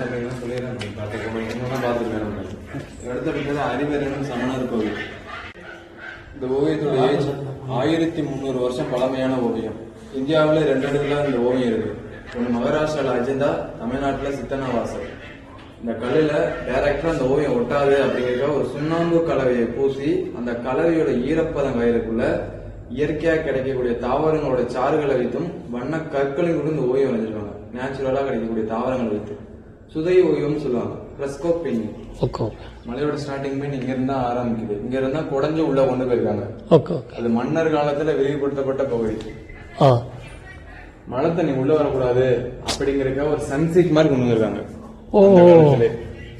சபையெல்லாம் சமணர் கோவில். இந்த ஓவியத்தோட ஏஜ் ஆயிரத்தி முந்நூறு வருஷம் பழமையான ஓவியம். இந்தியாவில் ரெண்டு இடத்துல இந்த ஓவியம் இருக்கு. ஒன்று மகாராஷ்டிரால அஜந்தா தமிழ்நாட்டில் சித்தனாவாசல் இந்த கல்லில் டைரக்டாக அந்த ஓவியம் ஒட்டாது அப்படிங்கிற ஒரு சுண்ணாம்பு கலவையை பூசி அந்த கலவையோட ஈரப்பதம் வயலுக்குள்ள இயற்கையா கிடைக்கக்கூடிய தாவரங்களோட சாறுகளை வைத்தும் வண்ண கற்களையும் கூட இந்த ஓவியம் வரைஞ்சிருக்காங்க. நேச்சுரலா கிடைக்கக்கூடிய தாவரங்களை வைத்து. சுதை ஓவியம்னு சொல்லுவாங்க. பெயிண்டிங் ஓகே மலையோட ஸ்டார்டிங் பாயிண்ட் இங்க இருந்தா ஆரம்பிக்குது. இங்க இருந்தா குடஞ்சு உள்ள கொண்டு போயிருக்காங்க. ஓகே அது மன்னர் காலத்துல விரிவுபடுத்தப்பட்ட பகுதி. ஆ. மழை தண்ணி உள்ள வரக்கூடாது அப்படிங்கறக்க ஒரு சன்செட் மாதிரி கொண்டு வந்திருக்காங்க.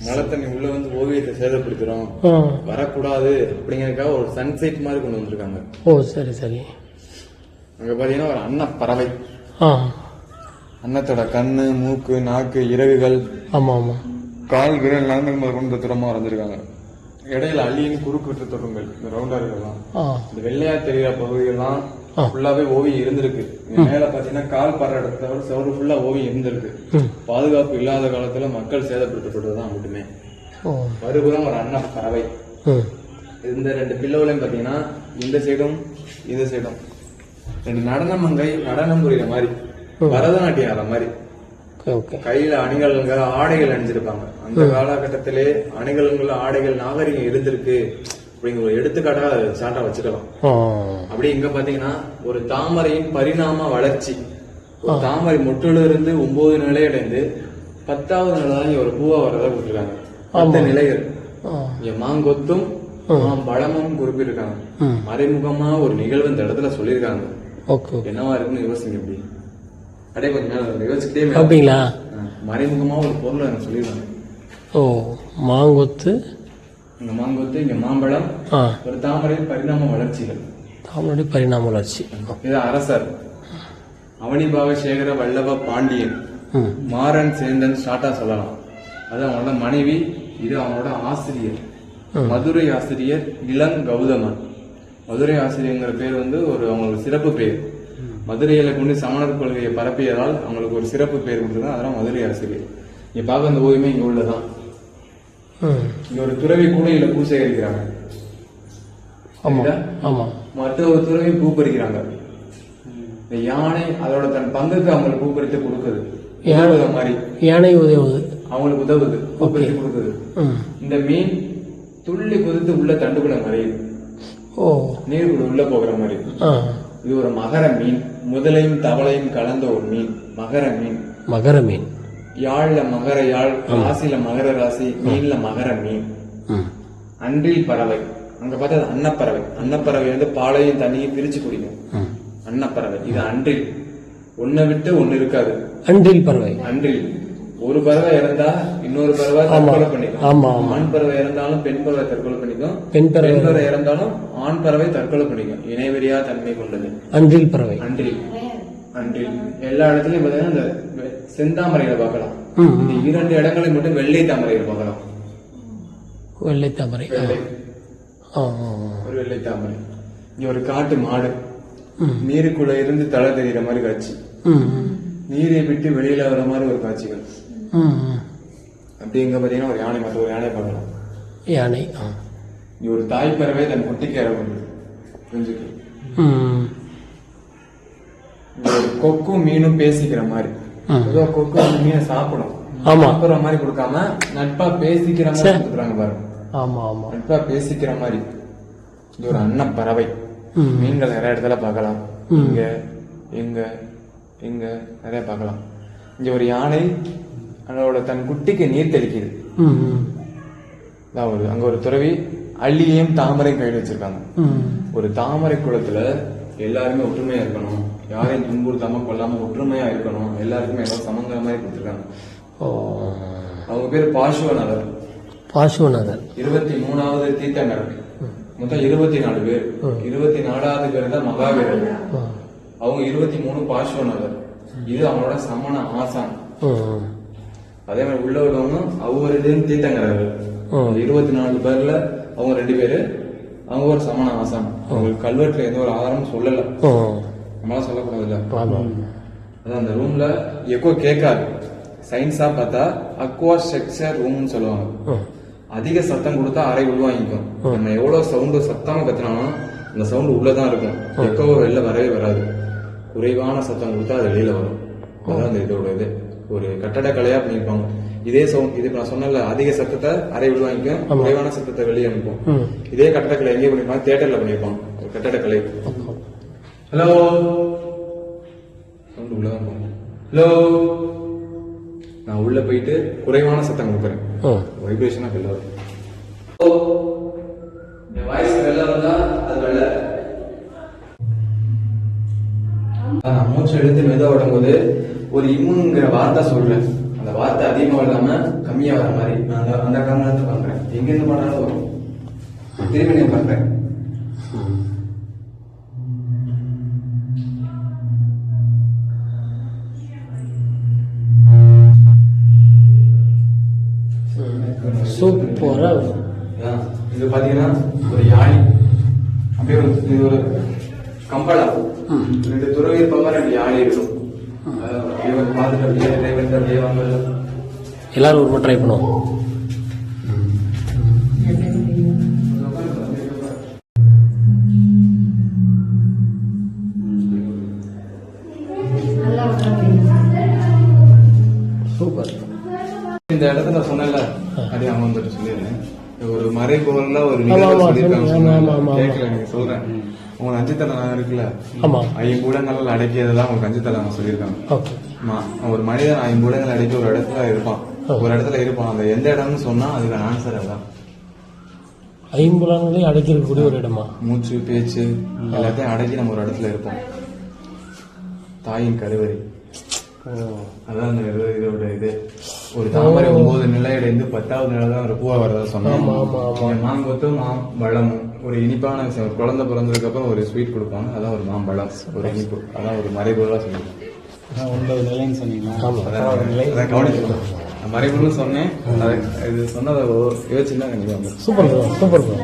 மழை தண்ணி உள்ள வந்து ஓவியத்தை சேதப்படுத்துறோம். வரக்கூடாது அப்படிங்கறதுக்காக ஒரு சன்செட் மாதிரி கொண்டு வந்திருக்காங்க. ஓ சரி சரி. அங்க பாத்தீங்கன்னா ஒரு அன்ன பறவை ஆ. அன்னத்தோட கண்ணு மூக்கு நாக்கு இறகுகள் ஆமாம் ஆமாம் கால் விரல் நகங்கள் முதல் கொண்டு தூரமா வரைஞ்சிருக்காங்க. இடையில அள்ளியின் குறுக்கு தொடுங்கள். இந்த ரவுண்டா இருக்கலாம். இந்த வெள்ளையா தெரியுற பகுதியெல்லாம். ஃபுல்லாவே ஓவியம் இருந்திருக்கு. மேல பாத்தீங்கன்னா கால் படுற இடத்துல செவரு ஃபுல்லா ஓவியம் இருந்திருக்கு. பாதுகாப்பு இல்லாத காலத்துல மக்கள் சேதப்படுத்தப்பட்டதுதான் மட்டுமே. மறுபுறம் ஒரு அன்ன பறவை. இந்த ரெண்டு பில்லோலையும் பாத்தீங்கன்னா இந்த சைடும் இந்த சைடும் ரெண்டு நடன மங்கை நடனம் புரியுற மாதிரி. பரதநாட்டியம் ஆடுற மாதிரி. கையில அணிகலன்கள் ஆடைகள் அணிஞ்சிருப்பாங்க. அந்த காலகட்டத்திலே அணிகலன்கள் ஆடைகள் நாகரிகம் இருந்திருக்கு அப்படிங்கிற ஒரு எடுத்துக்காட்டா சாட்டா வச்சுக்கலாம். அப்படி இங்க பாத்தீங்கன்னா ஒரு தாமரையின் பரிணாம வளர்ச்சி. தாமரை மொட்டுல இருந்து ஒன்பது நிலையடைந்து பத்தாவது நிலை தான் ஒரு பூவா வரதா கொடுத்துருக்காங்க. பத்து நிலைகள். இங்க மாங்கொத்தும் மாம்பழமும் குறிப்பிட்டிருக்காங்க. மறைமுகமா ஒரு நிகழ்வு இந்த இடத்துல சொல்லியிருக்காங்க. என்னவா இருக்குன்னு யோசிங்க இப்படி அப்படியே யோசிச்சுட்டே அப்படிங்களா? ஆ, மறைமுகமா ஒரு பொருளை எனக்கு சொல்லியிருக்காங்க ஓ மாங்கொத்து. இங்க மாங்கொத்து இங்க மாம்பழம் ஒரு தாமரை பரிணாம வளர்ச்சிகள். தாமரை பரிணாம வளர்ச்சி. இது அரசர். அவனிபாக சேகர வல்லப பாண்டியன். மாறன் சேந்தன் ஸ்டார்ட்டா சொல்லலாம். அது அவனோட மனைவி இது அவனோட ஆசிரியர். மதுரை ஆசிரியர் இளங் கௌதமன். மதுரை ஆசிரியர்ங்கிற பேர் வந்து ஒரு அவங்களுக்கு சிறப்பு பேர். மதுரையில கொண்டு சமணர் கொள்கையை பரப்பியதால் அவங்களுக்கு ஒரு சிறப்பு பேர் கொடுத்தது அதெல்லாம் மதுரை ஆசிரியர் இங்க பார்க்க அந்த ஓவியமே இங்க உள்ளதான். இங்க ஒரு துறவி கூட இதுல பூ சேகரிக்கிறாங்க மற்ற ஒரு துறவி பூ பறிக்கிறாங்க இந்த யானை அதோட தன் பங்குக்கு அவங்களுக்கு பூ பறித்து கொடுக்குது மாதிரி. யானை உதவுது. அவங்களுக்கு உதவுது. பூ பறித்து கொடுக்குது. இந்த மீன் துள்ளி குதித்து உள்ள தண்டுக்குள்ள மறையுது. ஓ. நீருக்குள்ள உள்ள போகிற மாதிரி. இது ஒரு மகர மீன். முதலையும் தவளையும் கலந்த ஒரு மீன். மகர மீன். மகர மீன். யாழ்ல மகர யாழ் ராசியில மகர ராசி மீன்ல மகர மீன். அன்றில் பறவை. அங்க பார்த்தா அது அன்னப்பறவை. அன்னப்பறவை வந்து பாலையும் தண்ணியும் பிரிச்சு குடிக்கும். அன்னப்பறவை. இது அன்றில். ஒன்னை விட்டு ஒண்ணு இருக்காது. அன்றில் பறவை. அன்றில். ஒரு பறவை இறந்தா இன்னொரு பறவை தற்கொலை பண்ணிக்கும். ஆமா. ஆண் பறவை இறந்தாலும் பெண் பறவை தற்கொலை பண்ணிக்கும். பெண் பறவை பெண் பறவை இறந்தாலும் ஆண் பறவை தற்கொலை பண்ணிக்கும். இணைவெறியா தன்மை கொண்டது. அன்றில் பறவை. அன்றில். அன்றில். எல்லா இடத்துலயும் பாத்தீங்கன்னா இந்த செந்தாமரைகளை பார்க்கலாம். இந்த இரண்டு இடங்களில் மட்டும் வெள்ளை தாமரைகளை பார்க்கலாம். வெள்ளை தாமரை. ஒரு வெள்ளை தாமரை. இங்க ஒரு காட்டு மாடு. நீருக்குள்ள இருந்து தலை தெரியுற மாதிரி காட்சி. நீரை விட்டு வெளியில வர மாதிரி ஒரு காட்சிகள். அப்படி இங்க பாத்தீங்கன்னா ஒரு யானை மற்ற ஒரு யானை பார்க்கலாம். யானை ஆ. ஒரு தாய் பறவை தன் குட்டிக்கு இற பண்ணுது குஞ்சுக்கு ம் இங்க ஒரு கொக்கும் மீனும் பேசிக்கிற மாதிரி. கொக்கு அந்த மீனை சாப்பிடும். ஆமா. சாப்பிடுற மாதிரி கொடுக்காம நட்பா பேசிக்கிற மாதிரி கொடுக்குறாங்க பாருங்க ஆமாம் ஆமாம் நட்பா பேசிக்கிற மாதிரி. இது ஒரு அன்ன பறவை. மீன்கள் நிறைய இடத்துல பார்க்கலாம். இங்க இங்க இங்க நிறைய பார்க்கலாம். இங்க ஒரு யானை அதோட தன் குட்டிக்கு நீர் தெளிக்குது ஒரு அங்க ஒரு துறவி அள்ளியையும் தாமரையும் கையில் வச்சிருக்காங்க. ஒரு தாமரை குளத்துல எல்லாருமே ஒற்றுமையா இருக்கணும். யாரையும் துன்புறுத்தாம கொல்லாம ஒற்றுமையா இருக்கணும். எல்லாருக்குமே எல்லாம் சமங்கிற மாதிரி கொடுத்துருக்காங்க. அவங்க பேர் பாசுவநாதர். பாசுவநாதர். இருபத்தி மூணாவது தீர்த்தங்கர் மொத்தம் இருபத்தி நாலு பேர். இருபத்தி நாலாவது பேர் தான் மகாவீரர். அவங்க இருபத்தி மூணு பாசுவநாதர். இது அவங்களோட சமண ஆசான். அதே மாதிரி உள்ள உள்ளவங்க ஒவ்வொரு இதையும் தீர்த்தங்கரர்கள். ம். இருபத்தி நாலு பேர்ல அவங்க ரெண்டு பேரு அவங்க ஒரு சமண ஆசான். அவங்களுக்கு கல்வெட்டுல எந்த ஒரு ஆதாரமும் சொல்லல. நம்மளால சொல்லக்கூடாதுல்ல? அதான் அந்த ரூம்ல எக்கோ கேட்காது. சயின்ஸா பார்த்தா அக்வா ஸ்ட்ரக்சர் ரூம்னு சொல்லுவாங்க. அதிக சத்தம் கொடுத்தா அறை உள்வாங்கிக்கும். நம்ம எவ்வளவு சவுண்டு சத்தமா கத்துனாலும் அந்த சவுண்டு உள்ளதான் இருக்கும். எக்கோவோ வெளில வரவே வராது. குறைவான சத்தம் கொடுத்தா அது வெளியில வரும். அதான் அந்த இதோட இது. ஒரு கட்டடக்கலையா பண்ணியிருப்பாங்க. இதே சவுண்ட் இது நான் சொன்னல அதிக சத்தத்தை அறை உள்வாங்கிக்கும் குறைவான சத்தத்தை வெளியே அனுப்பும். இதே கட்டடக்கலை எங்கே பண்ணிருப்பாங்க தியேட்டர்ல பண்ணிருப்பாங்க ஒரு கட்டடக்கலை ஹலோ. சவுண்ட் உள்ளதான் ஹலோ. நான் உள்ள போயிட்டு குறைவான சத்தம் கொடுக்குறேன். வைப்ரேஷனா வெளில வரும். என் வாய்ஸ் வெளில வந்தா அது வெளில. மூச்சு எடுத்து மெதுவா விடும்போது ஒரு இம்முங்கிற வார்த்தை சொல்றேன். அந்த வார்த்தை அதிகமா இல்லாம கம்மியா வர மாதிரி நான் அந்த அந்த காரணத்தை பண்றேன். எங்க இருந்து பண்ணாலும் வரும். திரும்பி நீ பண்றேன். சூப்பரா. இது பாத்தீங்கன்னா ஒரு யானை. அப்படியே ஒரு இது ஒரு கம்பளா ரெண்டு துறவி இருப்பாங்க ரெண்டு யானை இருக்கும் அதான் அப்படியே வந்து பார்த்துட்டு அப்படியே டிரைவர் அப்படியே வாங்க எல்லாரும் ஒரு ட்ரை பண்ணுவோம். சூப்பர். இந்த இடத்துல சொன்னல அப்படியே அவன் வந்துட்டு சொல்லிடுறேன் ஒரு மறைபொருள்ல ஒரு ஆமா, நிகழ்வு சொல்லியிருக்காங்க. கேட்கல சொல்றேன். உங்க அஞ்சுத்தலை நான் இருக்குல்ல? ஆமா. ஐம்பூடங்கள் அடக்கியதுதான் உங்க அஞ்சுத்தலை அவங்க சொல்லியிருக்காங்க. ஓகே. ஆமா. ஒரு மனிதன் ஐம்பூடங்கள் அடக்கி ஒரு இடத்துல இருப்பான். ஒரு இடத்துல இருப்பான். அந்த எந்த இடம்னு சொன்னா அதுக்கான ஆன்சர் அதான். ஐம்புலன்களையும் அடைக்கக்கூடிய ஒரு இடமா? மூச்சு பேச்சு எல்லாத்தையும் அடக்கி நம்ம ஒரு இடத்துல இருப்போம். தாயின் கருவறை. அதான் அந்த இது- இதோட இது. ஒரு தாமரை ஒன்பது நிலையடைந்து பத்தாவது நிலை தான் ஒரு பூவா வரதா சொன்னாங்க. மாங்கொத்தும் மாம்பழமும் ஒரு இனிப்பான குழந்தை பிறந்ததுக்கு அப்புறம் ஒரு ஸ்வீட் கொடுப்பாங்க. அதான் ஒரு மாம்பழம் ஒரு இனிப்பு. அதான் ஒரு மறைபொருளா சொல்லியிருக்காங்க ஒன்பது நிலைன்னு கவனிக்கணும் நான் மறைபொருள்னு சொன்னேன். இது சொன்னதை யோசிச்சுன்னா கண்டிப்பா. Super bro super bro.